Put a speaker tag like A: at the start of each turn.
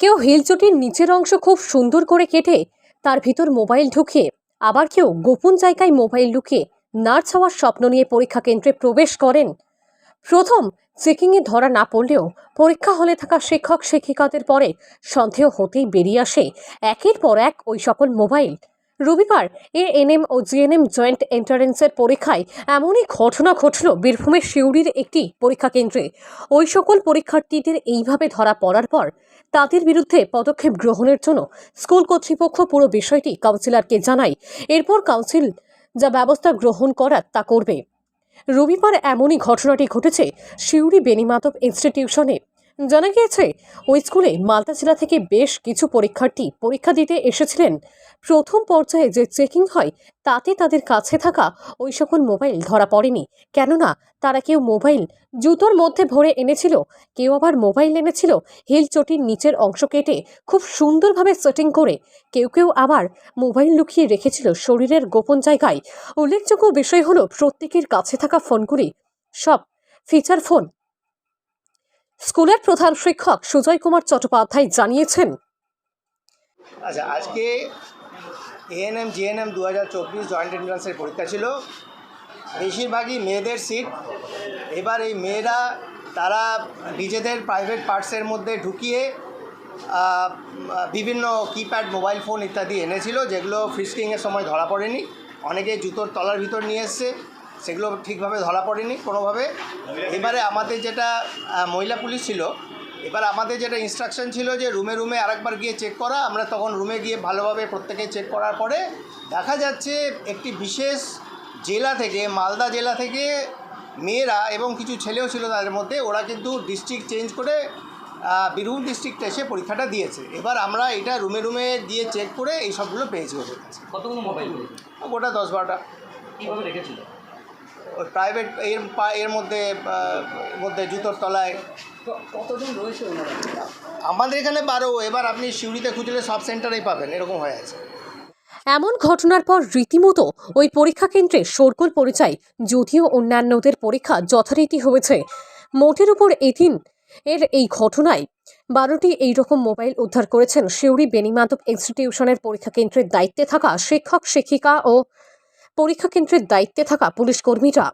A: কেউ হিলচটির নিচের অংশ খুব সুন্দর করে কেটে তার ভিতর মোবাইল ঢুকে আবার কেউ গোপন জায়গায় মোবাইল লুকিয়ে নার্স হওয়ার স্বপ্ন নিয়ে পরীক্ষা কেন্দ্রে প্রবেশ করেন। প্রথম চেকিংয়ে ধরা না পড়লেও পরীক্ষা হলে থাকা শিক্ষক শিক্ষিকাদের পরে সন্দেহ হতেই বেরিয়ে আসে। একের পর এক ওই সকল মোবাইল রবিবার এ এনএম ও জিএনএম জয়েন্ট এন্ট্রান্সের পরীক্ষায় এমনই ঘটনা ঘটল বীরভূমের শিউড়ির একটি পরীক্ষা কেন্দ্রে। ওই সকল পরীক্ষার্থীদের এইভাবে ধরা পড়ার পর তাদের বিরুদ্ধে পদক্ষেপ গ্রহণের জন্য স্কুল কর্তৃপক্ষ পুরো বিষয়টি কাউন্সিলরকে জানায়। এরপর কাউন্সিল যা ব্যবস্থা গ্রহণ করার তা করবে। রবিবার এমনই ঘটনাটি ঘটেছে সিউড়ি বেনিমাধব ইনস্টিটিউশনে। জানা গিয়েছে, ওই স্কুলে মালদা জেলা থেকে বেশ কিছু পরীক্ষার্থী পরীক্ষা দিতে এসেছিলেন। প্রথম পর্যায়ে যে চেকিং হয়, তাতে তাদের কাছে থাকা ওই সকল মোবাইল ধরা পড়েনি। কেননা, তারা কেউ মোবাইল জুতোর মধ্যে ভরে এনেছিল, কেউ আবার মোবাইল এনেছিল হিল চটির নিচের অংশ কেটে খুব সুন্দরভাবে সেটিং করে, কেউ কেউ আবার মোবাইল লুকিয়ে রেখেছিল শরীরের গোপন জায়গায়। উল্লেখযোগ্য বিষয় হলো, প্রত্যেকের কাছে থাকা ফোনগুলি, সব ফিচার ফোন স্কুলের প্রধান শিক্ষক সুজয় কুমার চট্টোপাধ্যায় জানিয়েছেন
B: আচ্ছা আজকে এএনএম জিএনএম দু হাজার চব্বিশ জয়েন্ট এন্ট্রান্সের পরীক্ষা ছিল। বেশিরভাগই মেয়েদের সিট এবার এই মেয়েরা, তারা নিজেদের প্রাইভেট পার্টসের মধ্যে ঢুকিয়ে বিভিন্ন কিপ্যাড মোবাইল ফোন ইত্যাদি এনেছিল, যেগুলো ফ্রিস্কিংয়ের সময় ধরা পড়েনি। অনেকে জুতোর তলার ভিতর নিয়ে এসছে। সেগুলো ঠিকভাবে ধরা পড়েনি কোনোভাবে। এবারে আমাদের যেটা মহিলা পুলিশ ছিল এবার আমাদের যেটা ইনস্ট্রাকশন ছিল যে রুমে রুমে আরেকবার গিয়ে চেক করা আমরা তখন রুমে গিয়ে ভালোভাবে প্রত্যেকে চেক করার পরে দেখা যাচ্ছে একটি বিশেষ জেলা থেকে মালদা জেলা থেকে মেয়েরা এবং কিছু ছেলেও ছিল তাদের মধ্যে ওরা কিন্তু ডিস্ট্রিক্ট চেঞ্জ করে বীরভূম ডিস্ট্রিক্টে এসে পরীক্ষাটা দিয়েছে। এবার আমরা এটা রুমে রুমে গিয়ে চেক করে এই সবগুলো পেয়েছি ওদের কাছে।
C: কতগুলো মোবাইল
B: গোটা দশ বারোটা।
C: কীভাবে রেখেছিল?
B: প্রাইভেট এর পা- এর মধ্যে মধ্যে জুতোর তলায়।
C: কতজন রয়েছে
B: আমাদের এখানে বারো এবার আপনি সিউড়িতে খুঁজলে সব সেন্টারেই পাবেন এরকম হয়ে আছে।
A: এমন ঘটনার পর রীতিমতো ওই পরীক্ষা কেন্দ্রে শোরগোল পরিচয় যদিও অন্যান্যদের পরীক্ষা যথারীতি হয়েছে। মোটের উপর এদিন এর এই ঘটনায় বারোটি এইরকম মোবাইল উদ্ধার করেছেন শিউরি বেনিমাধব ইনস্টিটিউশনের পরীক্ষা কেন্দ্রের দায়িত্বে থাকা শিক্ষক শিক্ষিকা ও পরীক্ষা কেন্দ্রের দায়িত্বে থাকা পুলিশ কর্মীরা।